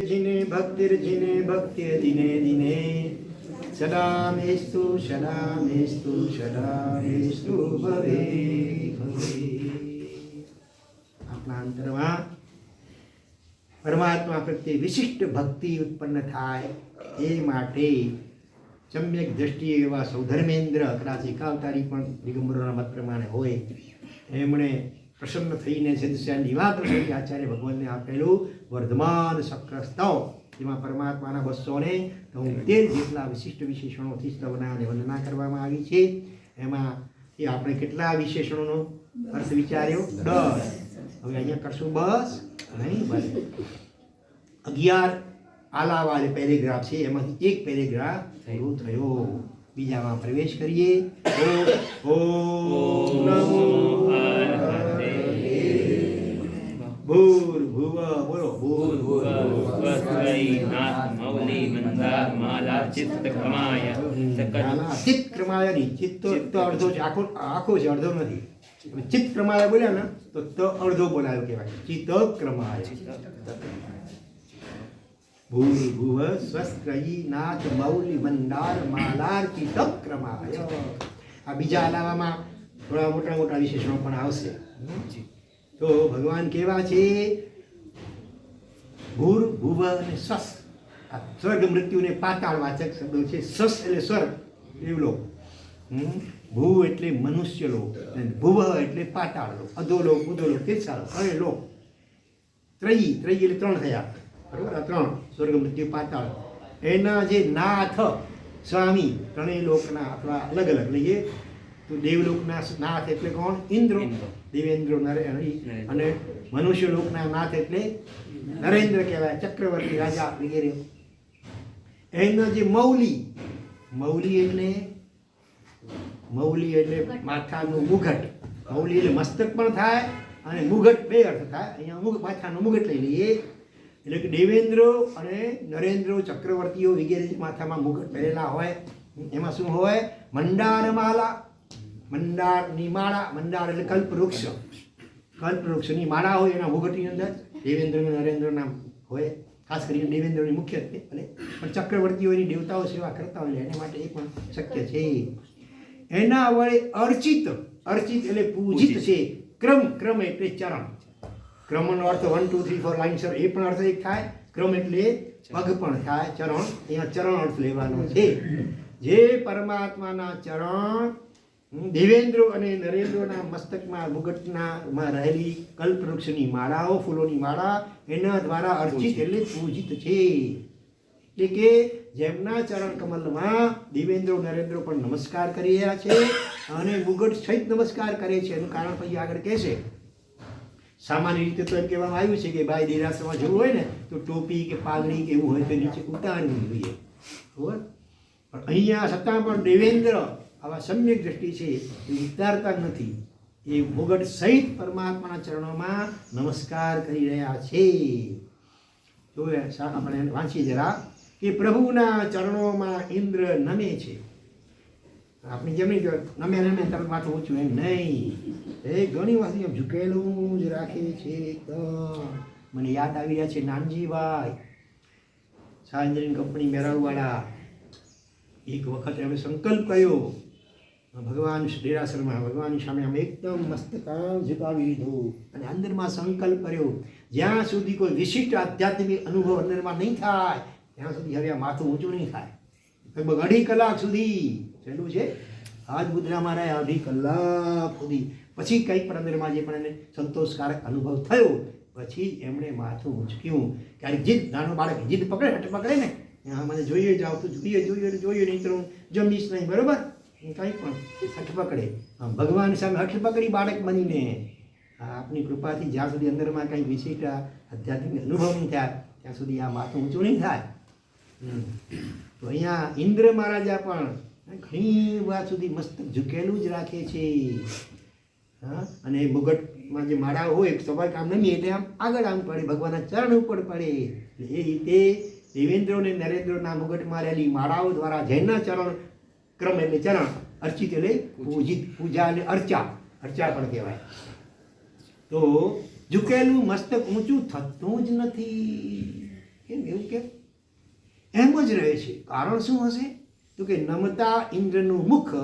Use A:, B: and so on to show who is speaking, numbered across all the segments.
A: જીને ભક્તિર્જીને ભક્તિ દિને દિને સદામેસ્તુ સદામેસ્તુ સદામેસ્તુ ભવે આપણા અંતરમાં પરમાત્મા પ્રત્યે વિશિષ્ટ ભક્તિ ઉત્પન્ન થાય એ માટે સમ્યક દ્રષ્ટિએ એવા સૌધર્મેન્દ્ર કદાચ એકાવતારી પણ દિગંબરોના મત પ્રમાણે હોય, એમણે પ્રસન્ન થઈને સિદ્ધસ્યા નિવાદ થઈ આચાર્ય ભગવાનને આપેલું વર્ધમાન સક્રસ્તવ જેમાં પરમાત્માના બસો ને તેર જેટલા વિશિષ્ટ વિશેષણોથી સ્તવના અને વંદના કરવામાં આવી છે. એમાં એ આપણે કેટલા વિશેષણોનો અર્થ વિચાર્યો? દસ. હવે અહીંયા કરશું બસ. નહીં બસ. અગિયાર આલાવાદ પેરેગ્રાફ છે. એમાંથી એક પેરેગ્રાફ પૂરો થયો. બીજામાં પ્રવેશ કરીએ. ઓ ઓમ
B: નાથ મૌલી મંદાર માલા ચિત્ત કમાય
A: ચિત્ત ક્રમાય નહીં ચિત્ત તો તો અડધો છે આખો આખો છે અડધો નથી ચિત્ત ક્રમાય બોલ્યા ને તો ત અડધો બોલાયો કહેવાય ચિત્ત ક્રમાય ભૂર ભુવ સ્વસ્ત્રયી નાથ મૌલી મંદાર માલાર ચિત્ત ક્રમાય આ બીજા અલાવામાં થોડા મોટા મોટા વિશેષણો પણ આવશે. તો ભગવાન કેવા છે? ભૂર ભુવ અને સસ. આ સ્વર્ગ મૃત્યુને પાતાળ વાચક શબ્દો છે સસ એટલે સ્વર્ગ. દેવલોક હમ? ભૂ એટલે મનુષ્ય લોક અને ભુવ એટલે પાતાળ લોક અધોલોક ઉધોલોક તે સારો હવે લોક ત્રયી. ત્રયી એટલે ત્રણ થયા. બરોબર? આ ત્રણ. સ્વર્ગ મૃત્યુ પાતાળ. એના જે નાથ સ્વામી ત્રણેય લોકના આપણા અલગ અલગ. લઈએ. તો દેવલોકના નાથ એટલે કોણ? ઇન્દ્રો. દેવેન્દ્ર નરે અને મનુષ્ય લોકના નાથ એટલે નરેન્દ્ર કહેવાય, ચક્રવર્તી રાજા વગેરે. એનો જે મૌલી. મૌલી એટલે મૌલી એટલે માથાનું મુઘટ મૌલી એટલે મસ્તક પણ થાય અને મુઘટ બે અર્થ થાય. અહીંયા મુખ માથાનું મુઘટ લઈ લઈએ. એટલે કે દેવેન્દ્ર અને નરેન્દ્ર ચક્રવર્તીઓ વગેરે માથામાં મુઘટ પહેરેલા હોય. એમાં શું હોય? મંડારમાલા મંડારની માળા, મંડાર એટલે કલ્પવૃક્ષ. કલ્પવૃક્ષની માળા હોય એના મુઘટની અંદર. દેવેન્દ્ર નરેન્દ્રના હોય ખાસ કરીને દેવેન્દ્રની મુખ્યત્વે અને પણ ચક્રવર્તીઓની દેવતાઓ સેવા કરતા હોય એના માટે એ પણ શક્ય છે. એના વડે અર્ચિત અર્ચિત એટલે પૂજિત છે. ક્રમ ક્રમ એટલે ચરણ. ક્રમનો અર્થ વન ટુ થ્રી ફોર લાઇન્સર એ પણ અર્થ એક થાય. ક્રમ એટલે પગ પણ થાય ચરણ. અહીંયા ચરણ અર્થ લેવાનો છે. જે પરમાત્માના ચરણ દેવેન્દ્રો અને નરેન્દ્રના મસ્તકમાં મુગટના માં રહેલી કલ્પવૃક્ષની માળાઓ ફૂલોની માળા એના દ્વારા અર્ચિત એટલે પૂજિત છે. એટલે કે જેમના ચરણ કમલમાં દેવેન્દ્ર નરેન્દ્ર પણ નમસ્કાર કરી રહ્યા છે અને મુગટ સહિત નમસ્કાર કરે છે. એનું કારણ પછી આગળ કહેશે. સામાન્ય રીતે તો એમ કહેવામાં આવ્યું છે કે ભાઈ દેરાસમાં જવું હોય ને તો ટોપી કે પાઘડી કે એવું હોય તો નીચે ઉતારવું જોઈએ. બરાબર? પણ અહીંયા છતાં પણ દેવેન્દ્ર આવા સમ્યક દ્રષ્ટિ છે, એ વિચારતા નથી. એ ભોગટ સહિત પરમાત્માના ચરણોમાં નમસ્કાર કરી રહ્યા છે. જો આપણે વાંચીએ જરા, કે પ્રભુના ચરણોમાં ઇન્દ્ર નમે છે. આપણી જેમ નમે નમે, તમે માથું ઊંચું એમ નહીં. એ ઘણી વાર એમ ઝુકેલું જ રાખે છે એકદમ. મને યાદ આવી રહ્યા છે નાનજીભાઈ. સાંજરીન કંપની મેરાળવાળા એક વખત અમે સંકલ્પ કર્યો, ભગવાન ડેરાસરમાં ભગવાનની સામે અમે એકદમ મસ્તકામ ઝુકાવી લીધું. અને અંદરમાં સંકલ્પ કર્યો, જ્યાં સુધી કોઈ વિશિષ્ટ આધ્યાત્મિક અનુભવ અંદરમાં નહીં થાય, ત્યાં સુધી હવે માથું ઊંચું નહીં થાય. લગભગ અઢી કલાક સુધી પેલું છે? આજ મુદ્રામાં મારા અઢી કલાક સુધી. પછી કંઈક પણ અંદરમાં જે પણ એને સંતોષકારક અનુભવ થયો, પછી એમણે માથું ઊંચક્યું. ક્યારેક જીદ, નાનો બાળક જીદ પકડે હટ પકડે ને હા, મને જોઈએ જ આવતું જોઈએ જોઈએ જોઈએ નહીં તો હું જમીશ નહીં, બરોબર? કંઈ પણ હઠ પકડે. આમ ભગવાન સામે હઠ પકડી બાળક બનીને. આપની કૃપાથી જ્યાં સુધી અંદરમાં કંઈ વિશિષ્ટ આધ્યાત્મિક અનુભવ નહીં થાય, ત્યાં સુધી આ માથું ઊંચું નહીં થાય. તો અહીંયા ઇન્દ્ર મહારાજા પણ ઘણી વાર સુધી મસ્ત ઝુકેલું જ રાખે છે. હા? અને મુગટમાં જે માળા હોય સવાર કામ નમીએ એટલે આમ આગળ આમ પડે, ભગવાનના ચરણ ઉપર પડે. એ રીતે દેવેન્દ્ર અને નરેન્દ્રના મુગટમાં રહેલી માળાઓ દ્વારા જૈનના ચરણ ક્રમ એટલે ચરણ અર્ચિત એટલે પૂજિત, પૂજા અને અર્ચા. અર્ચા પણ કહેવાય. તો ઝુકેલું મસ્તક ઊંચું થતું જ નથી. કેમ એવું કે? એમ જ રહે છે. કારણ શું હશે? તો કે નમતા ઇન્દ્રનું મુખ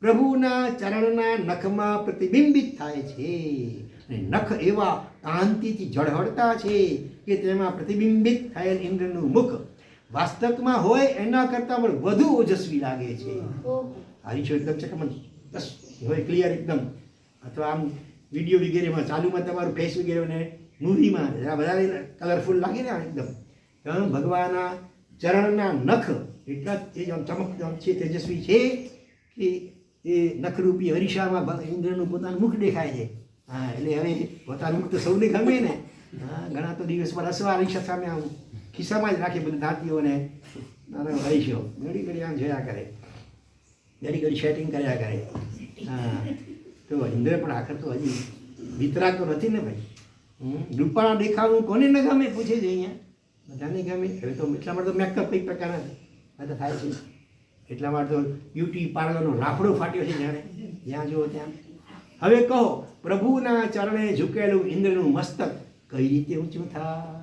A: પ્રભુના ચરણના નખમાં પ્રતિબિંબિત થાય છે. અને નખ એવા કાંતિથી ઝળહળતા છે કે તેમાં પ્રતિબિંબિત થયેલ ઇન્દ્રનું મુખ વાસ્તવમાં હોય એના કરતાં પણ વધુ ઓજસ્વી લાગે છે. હારી છો એકદમ મને? બસ હોય ક્લિયર એકદમ. અથવા આમ વીડિયો વગેરેમાં ચાલુમાં તમારું ફેસ વગેરે અને મૂવીમાં વધારે કલરફુલ લાગે ને એકદમ. તમે ભગવાનના ચરણના નખ એટલા જ એ આમ ચમક છે તેજસ્વી છે કે એ નખરૂપી હરીશામાં ઇન્દ્રનું પોતાનું મુખ દેખાય છે. હા, એટલે હવે મુખ તો સૌને ગમે ને. હા, ઘણા તો દિવસ પર અસવા રિક્ષા સામે આમ ખિસ્સામાં જ રાખે બધા દાંતીઓને. નાનો હરીશો ઘડી ઘડી આમ જોયા કરે. ઘડી ઘડી સેટિંગ કર્યા કરે. હા, તો ઇન્દ્ર પણ આખર તો હજી વિતરાતો નથી ને ભાઈ. રૂપાળા દેખાવું કોને ન ગમે પૂછે છે અહીંયા? બધાને ગમે. હવે તો એટલા માટે તો મેકઅપ કઈ પ્રકારના આ તો થાય છે. એટલા માટે તો બ્યુટી પાર્લરનો રાફડો ફાટ્યો છે જાણે. જ્યાં જુઓ ત્યાં. હવે કહો પ્રભુના ચરણે ઝૂકેલું ઇન્દ્રનું મસ્તક કઈ રીતે ઊંચું થાય?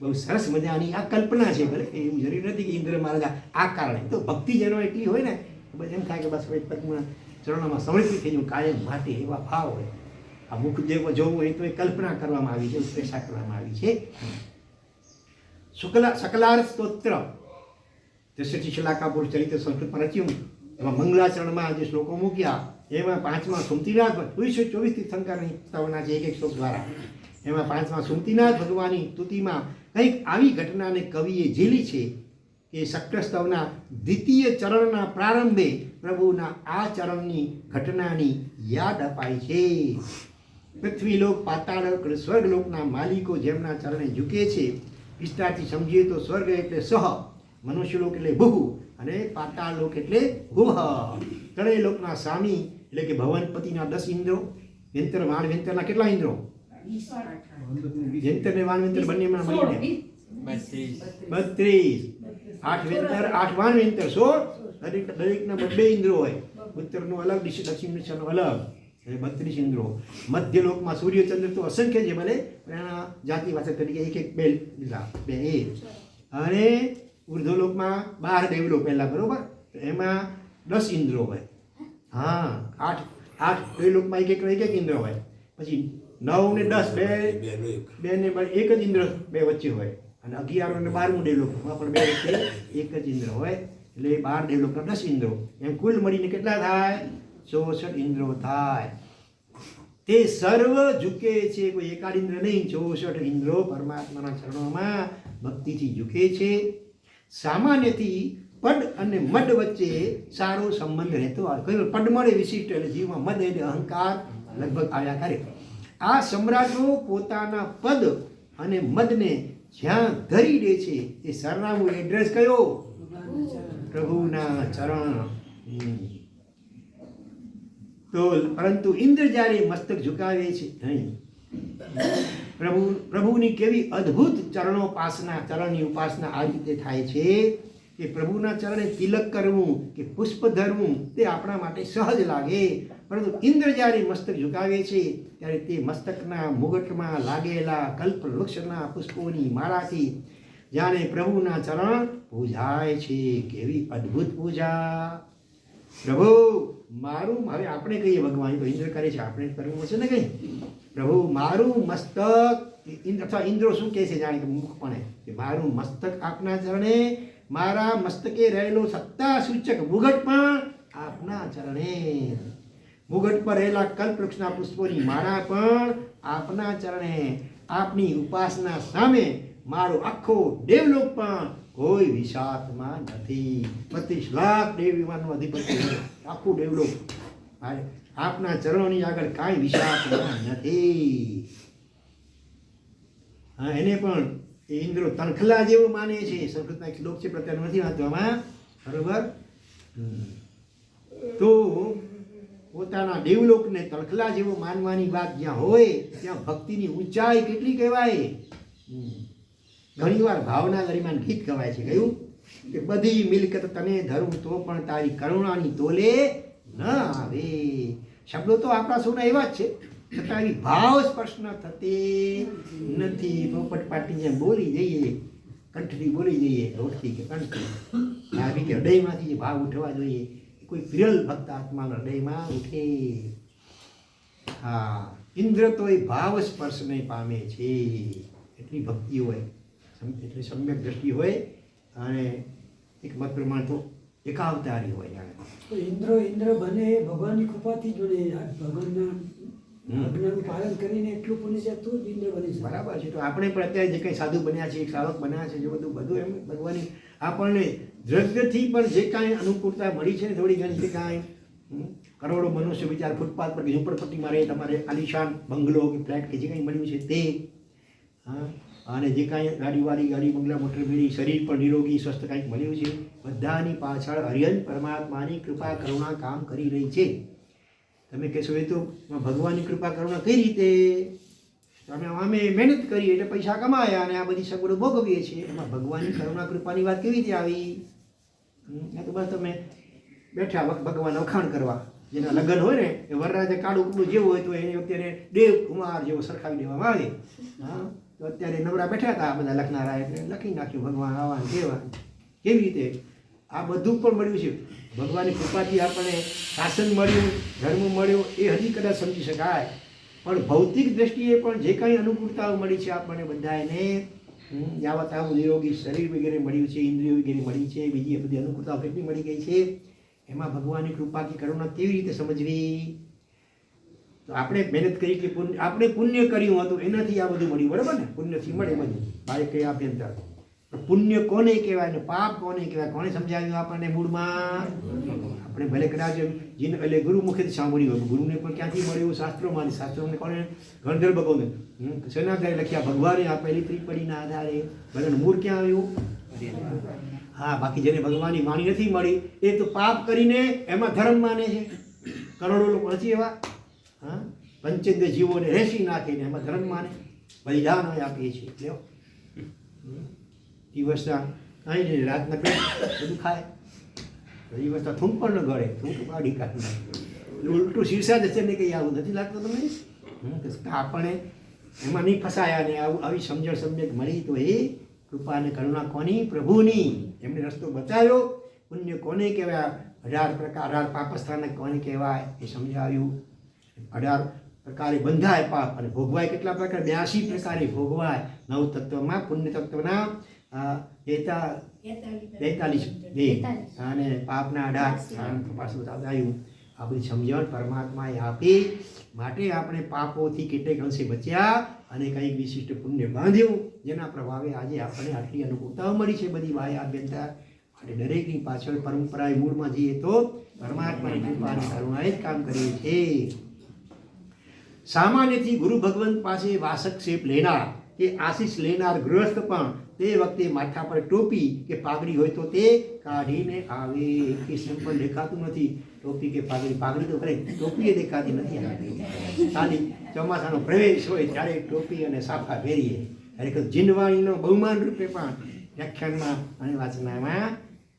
A: બહુ સરસ મજાની આ કલ્પના છે ભલે એવું જરૂરી નથી કે ઇન્દ્ર મહારાજા આ કારણે. તો ભક્તિ જેનો એટલી હોય ને બસ એમ થાય કે બસ ભાઈ પદ્મના ચરણોમાં સમર્પિત થઈ જવું, કાયમ માટે એવા ભાવ હોય. આ મુખ જેવો હોય તો એ કલ્પના કરવામાં આવી છે ઉપેક્ષા કરવામાં આવી છે. શુક્લા શકલાર સ્તોત્ર. દશરથી શલાકાપુર ચરિત્ર સંસ્કૃતમાં રચ્યું. એમાં મંગલાચરણમાં જે શ્લોકો મૂક્યા એમાં પાંચમા સુમતીનાથ ચોવીસો ચોવીસથી શંકરની સ્થાપના છે એક એક શ્લોક દ્વારા. એમાં પાંચમા સુમતીનાથ ભગવાનની સ્તુતિમાં કંઈક આવી ઘટનાને કવિએ ઝીલી છે કે શક્રસ્તવના દ્વિતીય ચરણના પ્રારંભે પ્રભુના આ ચરણની ઘટનાની યાદ અપાય છે. પૃથ્વીલોક પાતાળલોક સ્વર્ગલોકના માલિકો જેમના ચરણે ઝૂકે છે વિસ્તારથી સમજીએ તો સ્વર્ગ એટલે સહ, મનુષ્યલોક એટલે ભૂ, અને પાતાળલોક એટલે ગુહ ત્રણેય લોકના સ્વામી એટલે કે ભવનપતિના દસ ઇન્દ્રો, વેંતર વાણ વેંતરના કેટલા ઇન્દ્રો? વેંતર ને વાણ વેંતર બંનેમાં મળીને બત્રીસ. આઠ વેંતર, આઠ વાણ વેંતર સોળ દરેક દરેકના બબ્બે ઇન્દ્રો હોય. ઉત્તરનું અલગ દિશા દક્ષિણ દિશાનું અલગ. એટલે બત્રીસ ઇન્દ્રો. મધ્ય લોકમાં સૂર્ય ચંદ્ર તો અસંખ્ય છે, ભલે. પણ એના જાતિ ભાષા તરીકે એક એક બે લીધા. બે એ. અને ઉર્ધ્વલોકમાં બાર દેવલો પહેલા, બરોબર? તો એમાં દસ ઇન્દ્રો હોય. હા આઠ આઠ બે લોકમાં એક એક એક એક ઇન્દ્ર હોય. પછી નવ ને દસ બે બે ને એક જ ઇન્દ્ર બે વચ્ચે હોય. અને અગિયાર અને બારમું દેવલોકમાં પણ બે વચ્ચે એક જ ઇન્દ્ર હોય. એટલે બાર દેવલોકના દસ ઇન્દ્રો. એમ કુલ મળીને કેટલા થાય? ચોસઠ ઇન્દ્રો થાય. તે સર્વ ઝૂકે છે કોઈ એકાદ ઇન્દ્ર નહીં ચોસઠ ઇન્દ્રો પરમાત્માના ચરણોમાં ભક્તિથી ઝૂકે છે. સામાન્યથી પડ અને મદ વચ્ચે સારો સંબંધ રહેતો આવે પડમળે વિશિષ્ટ એટલે જીવમાં મદ એટલે અહંકાર લગભગ આવ્યા કરે. આ સમ્રાટો પોતાના પદ અને મદને જ્યાં ધરી દે છે એ સરનામું એડ્રેસ કયો? પ્રભુના ચરણ. તો પરંતુ ઇન્દ્ર જ્યારે મસ્તક ઝુકાવે છે નહીં પ્રભુ, પ્રભુની કેવી અદ્ભુત ચરણોપાસના, ચરણની ઉપાસના આ રીતે થાય છે? કે પ્રભુના ચરણે તિલક કરવું, કે પુષ્પ ધરવું, તે આપણા માટે સહજ લાગે. પરંતુ ઇન્દ્ર જ્યારે મસ્તક ઝુકાવે છે, ત્યારે તે મસ્તકના મુગટમાં લાગેલા કલ્પ વૃક્ષના પુષ્પોની માળાથી જાણે પ્રભુના ચરણ પૂજાય છે. કેવી અદ્ભુત પૂજા. પ્રભુ, મારું, હવે આપણે કહીએ ભગવાન, તો ઇન્દ્ર કરે છે, આપણે કરવું હશે ને કંઈ? પ્રભુ, મારું મસ્તક ઇન્દ્ર, અથવા ઇન્દ્રો શું કહે છે જાણે કે મુખપણે કે મારું મસ્તક આપના ચરણે મારા મસ્તકે રહેલો સત્તા સૂચક મુગટ પણ આપના ચરણે મુગટ પર રહેલા કલ્પવૃક્ષના પુષ્પોની માળા પણ આપના ચરણે. આપની ઉપાસના સામે મારો આખો દેવલોક પણ કોઈ વિષાદમાં નથી. બત્રીસ લાખ દેવ વિમાનનો અધિપતિ આખું દેવલોક. આપના ચરણોની આગળ કાંઈ વિષાદમાં નથી. એને પણ એ ઇન્દ્રો તણખલા જેવું માને છે. સંસ્કૃતના એક શ્લોક છે પ્રત્યેનો નથી વાંચવામાં. બરોબર? તો પોતાના દેવલોકને તણખલા જેવો માનવાની વાત જ્યાં હોય, ત્યાં ભક્તિની ઊંચાઈ કેટલી કહેવાય? ઘણીવાર ભાવના દરમિયાન ગીત ગવાય છે. કયું? કે બધી મિલકત તને ધરું તો પણ તારી કરુણાની તોલે ન આવે. શબ્દો તો આપણા સૌના એવા જ છે. છતાં આવી ભાવ સ્પર્શ ન થતી. નથી, પોપટ પાટી બોલી જઈએ કંઠથી બોલી જઈએ હોઠથી કે કંઠથી આવી કે હૃદયમાંથી ભાવ ઉઠવા જોઈએ કોઈ વિરલ ભક્ત આત્માના હૃદયમાં ઉઠે. હા, ઇન્દ્ર તો એ ભાવ સ્પર્શને પામે છે. એટલી ભક્તિ હોય એટલી સમ્યક દ્રષ્ટિ હોય અને એક મત પ્રમાણ તો એકાવતારી હોય જાણે.
C: ઇન્દ્ર ઇન્દ્ર બને એ ભગવાનની કૃપાથી જોડે ભગવાનના. આજ્ઞાનું પાલન કરીને એટલું પુણ્ય છે તો જ ઇન્દ્ર બની શકે
A: બરાબર છે. તો આપણે પણ અત્યારે જે કંઈ સાધુ બન્યા છે શ્રાવક બન્યા છે જે બધું બધું એમ ભગવાનની આપણને દ્રવ્યથી પણ જે કાંઈ અનુકૂળતા મળી છે ને થોડી ઘણી જે કાંઈ કરોડો મનુષ્ય વિચાર ફૂટપાથ પર કે ઝૂંપડપટ્ટીમાં રહે તમારે આલિશાન બંગલો કે ફ્લેટ કે જે કાંઈ મળ્યું છે તે હા અને જે કાંઈ ગાડીવાળી ગાડી બંગલા મોટર મેળી શરીર પણ નિરોગી સ્વસ્થ કાંઈક મળ્યું છે બધાની પાછળ હરિયન પરમાત્માની કૃપા કરુણા કામ કરી રહી છે. તમે કહેશો, એ તો ભગવાનની કૃપા કરુણા કઈ રીતે? અમે અમે મહેનત કરી એટલે પૈસા કમાયા અને આ બધી સગવડો ભોગવીએ છીએ. એમાં ભગવાનની કરુણા કૃપાની વાત કેવી રીતે આવી? આ તો બસ તમે બેઠા ભગવાન વખાણ કરવા. જેના લગ્ન હોય ને, એ વરરાજે કાળું કપડું જેવું હોય તો એને અત્યારે દેવ કુમાર જેવો સરખાવી દેવામાં આવે. હા, તો અત્યારે નવરા બેઠા હતા આ બધા લખનારા એટલે લખી નાખ્યું, ભગવાન આવા દેવા કેવી રીતે? આ બધું પણ મળ્યું છે. ભગવાનની કૃપાથી આપણને શાસન મળ્યું. ધર્મ મળ્યો એ હજી કદાચ સમજી શકાય. પણ ભૌતિક દ્રષ્ટિએ પણ જે કાંઈ અનુકૂળતાઓ મળી છે આપણને બધા એને યાવત આવું નિરોગી શરીર વગેરે મળ્યું છે, ઇન્દ્રિયો વગેરે મળી છે, બીજી બધી અનુકૂળતાઓ કેટલી મળી ગઈ છે. એમાં ભગવાનની કૃપા કે કરુણા કેવી રીતે સમજવી? તો આપણે મહેનત કરી કે આપણે પુણ્ય કર્યું હતું, એનાથી આ બધું મળ્યું, બરાબર ને? પુણ્યથી મળે બધું બારે કઈ આભ્યંતર પુણ્ય કોને કહેવાય ને પાપ કોને કહેવાય? કોને સમજાવ્યું આપણને મૂળમાં? આપણે ભલે કદાચ જીન એટલે ગુરુ મુખેથી સાંભળ્યું હોય ગુરુને પણ ક્યાંથી મળ્યું શાસ્ત્રોમાં શાસ્ત્રોને કોને ગણધર ભગવને શેના લખ્યા, ભગવાને આપેલી ત્રિપડીના આધારે ભલે મૂળ ક્યાં આવ્યું? હા, બાકી જેને ભગવાનની વાણી નથી મળી, એ તો પાપ કરીને એમાં ધર્મ માને છે. કરોડો લોકો નથી એવા? હા? પંચેન્દ્ર જીવોને રેસી નાખીને એમાં ધર્મ માને. બલિદાન આપીએ છીએ. લ્યો. દિવસના કાંઈ નહીં, રાત નકળે બધું ખાય. દિવસના થૂંક પણ ન ગળે, થૂંક પાડી કાઢે. ઉલટું શીર્ષા જશે ને કંઈ આવું નથી લાગતું તમને? આપણે એમાં નહીં ફસાયા ને આવું આવી સમજણ સમ્યક મળી તો એ કૃપા અને કરુણા કોની? પ્રભુની. એમણે રસ્તો બતાવ્યો. પુણ્ય કોને કહેવાય? અઢાર પ્રકાર અઢાર પાપસ્થાને કોને કહેવાય? એ સમજાવ્યું. અઢાર પ્રકારે બંધાય પાપ અને ભોગવાય કેટલા પ્રકાર? બ્યાસી પ્રકારે ભોગવાય. નવ તત્વમાં પુણ્ય તત્વના બેતાલીસ. બે. અને પાપના અઢાર. પાછું આવ્યું આપણી સમજણ પરમાત્માએ આપી. માટે આપણે પાપોથી કેટલેક અંશે બચ્યા અને કંઈક વિશિષ્ટ પુણ્ય બાંધ્યું જેના પ્રભાવે આજે આપણને આટલી અનુકૂળતાઓ મળી છે બધી ભાઈ આ બેનતા. માટે દરેકની પાછળ પરંપરાએ મૂળમાં જઈએ તો પરમાત્માની કૃપા અને કરુણાએ જ કામ કરીએ છીએ સામાન્યથી ગુરુ ભગવંત પાસે વાસક શેપ લેનાર કે આશીષ લેનાર ગૃહસ્થ પણ તે વખતે માથા પર ટોપી કે પાઘડી હોય તો તે કાઢીને આવે. કે સિમ્પલ દેખાતું નથી. ટોપી કે પાઘડી પાઘડી તો ખરે. ટોપી દેખાતી નથી ખાલી ચોમાસાનો પ્રવેશ હોય ત્યારે ટોપી અને સાફા પહેરીએ. ખરેખર જીનવાણીનો બહુમાન રૂપે પણ વ્યાખ્યાનમાં અને વાંચનામાં,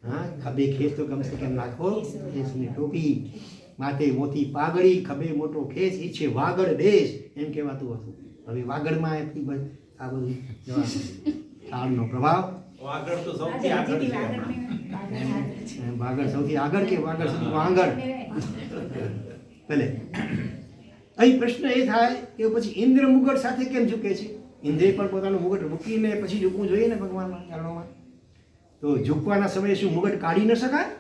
A: હા, ખભે ખેસ તો કમસે કમ નાખો ખેસની ટોપી. માથે મોતી પાઘડી, ખભે મોટો ખેસ એ છે વાગડ દેશ. એમ કહેવાતું હતું. હવે વાગડમાં આ બધું જવાનું તાળનો પ્રભાવ.
D: વાગડ તો સૌથી આગળ છે
A: વાગડ સૌથી આગળ કે વાગડ સૌથી વાંગડ ભલે. અહીં પ્રશ્ન એ થાય કે પછી ઇન્દ્ર મુગટ સાથે કેમ ઝૂકે છે? ઇન્દ્રે પણ પોતાનું મુગટ મૂકીને પછી ઝૂકવું જોઈએ ને ભગવાનના ચરણોમાં? તો ઝૂકવાના સમયે શું મુગટ કાઢી ન શકાય?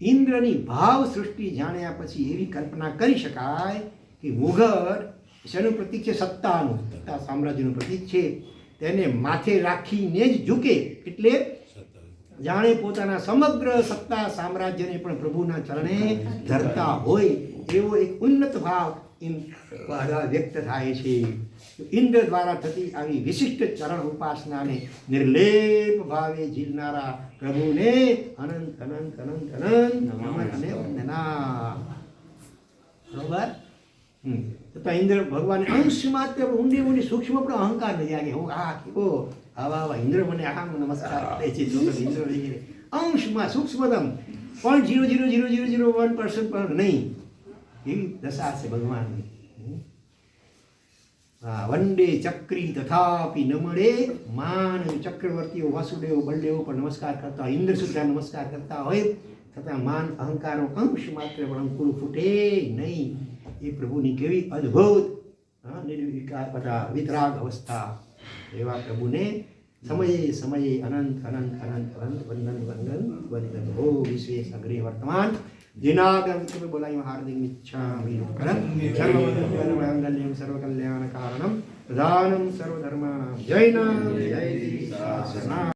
A: ઇન્દ્રની ભાવ સૃષ્ટિ જાણ્યા પછી એવી કલ્પના કરી શકાય કે મુગટ શેનું પ્રતીક છે? સત્તાનું. સત્તા સામ્રાજ્યનું પ્રતીક છે. તેને માથે રાખીને જ ઝૂકે. એટલે જાણે પોતાના સમગ્ર સત્તા સામ્રાજ્યને પણ પ્રભુના ચરણે ધરતા હોય એવો એક ઉન્નત ભાવ વ્યક્ત થાય છે. ઇન્દ્ર દ્વારા થતી આવી વિશિષ્ટ ચરણ ઉપાસનાને નિર્લેપ ભાવે ઝીલનારા પ્રભુને અનંત અનંત અનંત અનંત અને વંદના. બરોબર? હમ. તો ઇન્દ્ર ભગવાન અંશ માત્ર ઊંડી ઊંડી સૂક્ષ્મ પણ અહંકાર નથી આગે હું આ કેવો આવા આવા ઇન્દ્ર મને આમ નમસ્કાર કરે છે જો તો ઇન્દ્ર વગેરે અંશમાં સૂક્ષ્મતમ point zero zero zero zero zero one percent પણ નહીં એવી દશા છે ભગવાનની હમ. આ વંદે ચક્રી તથાપી ન મળે માન ચક્રવર્તીઓ વાસુદેવ બળદેવ પણ નમસ્કાર કરતા ઇન્દ્ર સુદ્ધા નમસ્કાર કરતા હોય છતાં માન અહંકારનો અંશ માત્ર પણ અંકુર ફૂટે નહીં. એ પ્રભુની કેવી અદ્ભુત નિર્વિકાર બધા વિતરાગ અવસ્થા. એવા પ્રભુને સમયે સમયે અનંત અનંત અનંત અનંત, વંદન વંદન વંદન. હો વિશ્વેશ અગ્રે વર્તમાન. દિનાગમ બોલાયું હાર્દિક મિચ્છામિ કરમ સર્વમંગલ સર્વકલ્યાણ કારણમ પ્રધાનમ સર્વધર્માણામ. જય નામ. જય